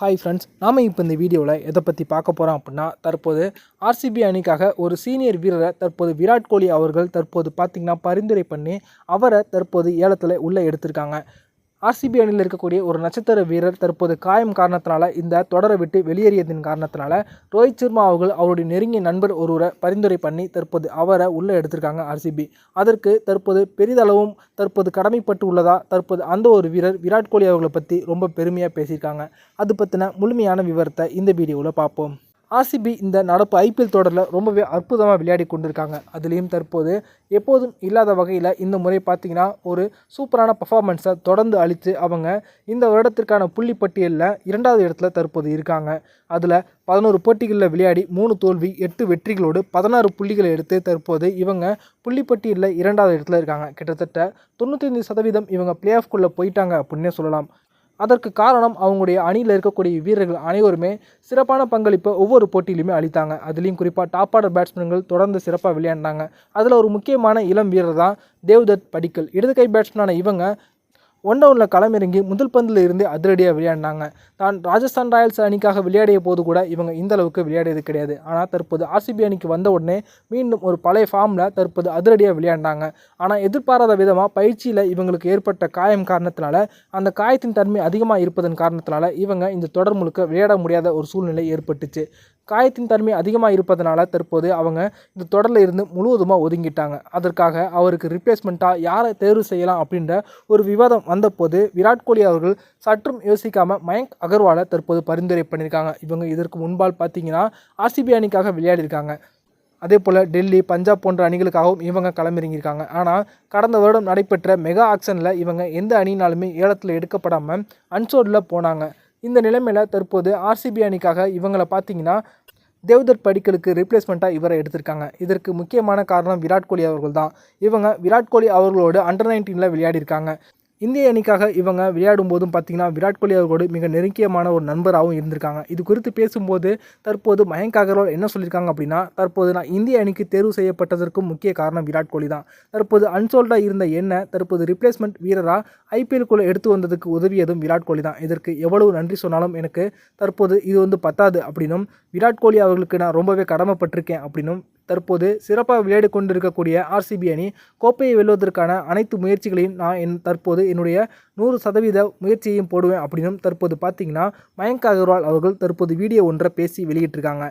Hi friends நாம் இப்போ இந்த வீடியோவில் எதை பற்றி பார்க்க போகிறோம் அப்படின்னா தற்போது ஆர்சிபி அணிக்காக ஒரு சீனியர் வீரரை தற்போது விராட் கோலி அவர்கள் தற்போது பார்த்திங்கன்னா பரிந்துரை பண்ணி அவரை தற்போது ஏலத்தில் உள்ளே எடுத்திருக்காங்க. ஆர்சிபி அணியில் இருக்கக்கூடிய ஒரு நட்சத்திர வீரர் தற்போது காயம் காரணத்தினால இந்த தொடரை விட்டு வெளியேறியதன் காரணத்தினால ரோஹித் சர்மா அவர்கள் அவருடைய நெருங்கிய நண்பர் ஒருவரை பரிந்துரை பண்ணி தற்போது அவரை உள்ளே எடுத்திருக்காங்க ஆர்சிபி. அதற்கு தற்போது பெரிதளவும் தற்போது கடமைப்பட்டு உள்ளதா தற்போது அந்த ஒரு வீரர் விராட் கோலி அவர்களை பற்றி ரொம்ப பெருமையாக பேசியிருக்காங்க. அது பற்றின முழுமையான விவரத்தை இந்த வீடியோவில் பார்ப்போம். ஆர்சிபி இந்த நடப்பு ஐபிஎல் தொடரில் ரொம்பவே அற்புதமாக விளையாடி கொண்டிருக்காங்க. அதுலேயும் தற்போது எப்போதும் இல்லாத வகையில் இந்த முறை பார்த்திங்கன்னா ஒரு சூப்பரான பர்ஃபார்மன்ஸை தொடர்ந்து அளித்து அவங்க இந்த வருடத்திற்கான புள்ளி பட்டியலில் இரண்டாவது இடத்துல தற்போது இருக்காங்க. அதில் பதினோரு போட்டிகளில் விளையாடி மூணு தோல்வி எட்டு வெற்றிகளோடு பதினாறு புள்ளிகளை எடுத்து தற்போது இவங்க புள்ளிப்பட்டியலில் இரண்டாவது இடத்துல இருக்காங்க. கிட்டத்தட்ட தொண்ணூற்றி சதவீதம் இவங்க பிளே ஆஃப்குள்ளே போயிட்டாங்க அப்படின்னே சொல்லலாம். அதற்கு காரணம் அவங்களுடைய அணியில் இருக்கக்கூடிய வீரர்கள் அனைவருமே சிறப்பான பங்களிப்பை ஒவ்வொரு போட்டியிலுமே அளித்தாங்க. அதுலேயும் குறிப்பாக டாப் ஆர்டர் பேட்ஸ்மேன்கள் தொடர்ந்து சிறப்பாக விளையாண்டாங்க. அதில் ஒரு முக்கியமான இளம் வீரர் தான் தேவ்தத் படிக்கல். இடது கை பேட்ஸ்மேனான இவங்க ஒன் டவுனில் களமிறங்கி முதல் பந்தில் இருந்து அதிரடியாக விளையாடினாங்க. தான் ராஜஸ்தான் ராயல்ஸ் அணிக்காக விளையாடிய போது கூட இவங்க இந்த அளவுக்கு விளையாடியது கிடையாது. ஆனால் தற்போது ஆர்சிபி அணிக்கு வந்த உடனே மீண்டும் ஒரு பழைய ஃபார்மில் தற்போது அதிரடியாக விளையாண்டாங்க ஆனால் எதிர்பாராத விதமாக பயிற்சியில் இவங்களுக்கு ஏற்பட்ட காயம் காரணத்தினால அந்த காயத்தின் தன்மை அதிகமாக இருப்பதன் காரணத்தினால இவங்க இந்த தொடர் முழுக்க விளையாட முடியாத ஒரு சூழ்நிலை ஏற்பட்டுச்சு. காயத்தின் தன்மை அதிகமாக இருப்பதனால தற்போது அவங்க இந்த தொடரில் இருந்து முழுவதுமாக ஒதுங்கிட்டாங்க. அதற்காக அவருக்கு ரிப்ளேஸ்மெண்ட்டாக யாரை தேர்வு செய்யலாம் அப்படின்ற ஒரு விவாதம் வந்தபோது விராட் கோலி அவர்கள் சற்றும் யோசிக்காமல் மயங்க் அகர்வாலை தற்போது பரிந்துரை பண்ணியிருக்காங்க. இவங்க இதற்கு முன்பால் பார்த்தீங்கன்னா ஆர்சிபி அணிக்காக விளையாடிருக்காங்க அதே போல் டெல்லி பஞ்சாப் போன்ற அணிகளுக்காகவும் இவங்க களமிறங்கியிருக்காங்க. ஆனால் கடந்த வருடம் நடைபெற்ற மெகா ஆக்ஷனில் இவங்க எந்த அணினாலுமே ஏலத்தில் எடுக்கப்படாமல் அன்சோர்டில் போனாங்க. இந்த நிலைமையில் தற்போது ஆர்சிபி அணிக்காக இவங்களை பார்த்தீங்கன்னா தேவ்தர் படிக்கலுக்கு ரீப்ளேஸ்மெண்ட்டாக இவரை எடுத்திருக்காங்க. இதற்கு முக்கியமான காரணம் விராட் கோலி அவர்கள் தான் இவங்க விராட் கோலி அவர்களோடு அண்டர் நைன்டீனில் விளையாடிருக்காங்க இந்திய அணிக்காக இவங்க விளையாடும் போதும் பார்த்தீங்கன்னா விராட் கோலி அவர்களோடு மிக நெருங்கியமான ஒரு நண்பராகவும் இருந்திருக்காங்க. இது குறித்து பேசும்போது தற்போது மயங்க் அகர்வால் என்ன சொல்லியிருக்காங்க அப்படின்னா தற்போது நான் இந்திய அணிக்கு தேர்வு செய்யப்பட்டதற்கும் முக்கிய காரணம் விராட் கோலி தான். தற்போது அன்சோல்டாக இருந்த என்ன தற்போது ரிப்ளேஸ்மெண்ட் வீரராக ஐபிஎல்குள்ளே எடுத்து வந்ததுக்கு உதவியதும் விராட் கோலி தான். இதற்கு எவ்வளவு நன்றி சொன்னாலும் எனக்கு தற்போது இது வந்து பத்தாது அப்படின்னும் விராட் கோலி அவர்களுக்கு நான் ரொம்பவே கடமைப்பட்டிருக்கேன் அப்படின்னும் தற்போது சிறப்பாக விளையாடி கொண்டிருக்கக்கூடிய ஆர்சிபி அணி கோப்பையை வெல்வதற்கான அனைத்து முயற்சிகளையும் நான் என் தற்போது என்னுடைய நூறு சதவீத முயற்சியையும் போடுவேன் அப்படின்னும் தற்போது பார்த்தீங்கன்னா மயங்க் அகர்வால் அவர்கள் தற்போது வீடியோ ஒன்றை பேசி வெளியிட்டிருக்காங்க.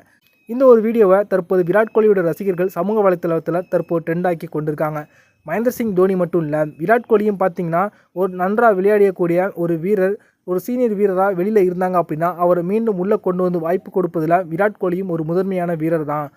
இந்த ஒரு வீடியோவை தற்போது விராட் கோலியோட ரசிகர்கள் சமூக வலைத்தளத்தில் தற்போது ட்ரெண்டாக்கி கொண்டிருக்காங்க. மகேந்திர சிங் தோனி மட்டும் இல்லை விராட் கோலியும் பார்த்தீங்கன்னா ஒரு நன்றாக விளையாடக்கூடிய ஒரு வீரர் ஒரு சீனியர் வீரராக வெளியில் இருந்தாங்க அப்படின்னா அவரை மீண்டும் உள்ளே கொண்டு வந்து வாய்ப்பு கொடுப்பதில் விராட் கோலியும் ஒரு முதன்மையான வீரர் தான்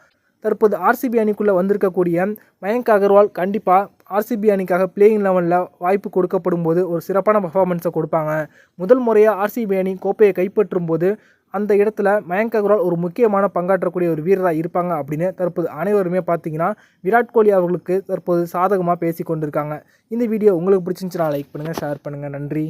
தற்போது ஆர்சிபி அணிக்குள்ளே வந்திருக்கக்கூடிய மயங்க் அகர்வால் கண்டிப்பாக ஆர்சிபி அணிக்காக பிளேயிங் லெவனில் வாய்ப்பு கொடுக்கப்படும் போது ஒரு சிறப்பான பர்ஃபார்மன்ஸை கொடுப்பாங்க. முதல் முறையாக ஆர்சிபி அணி கோப்பையை கைப்பற்றும் போது அந்த இடத்துல மயங்க் அகர்வால் ஒரு முக்கியமான பங்காற்றக்கூடிய ஒரு வீரராக இருப்பாங்க அப்படின்னு தற்போது அனைவருமே பார்த்தீங்கன்னா விராட் கோலி அவர்களுக்கு தற்போது சாதகமாக பேசி கொண்டிருக்காங்க இந்த வீடியோ உங்களுக்கு பிடிச்சிருந்துச்சுன்னா லைக் பண்ணுங்கள் ஷேர் பண்ணுங்கள் நன்றி.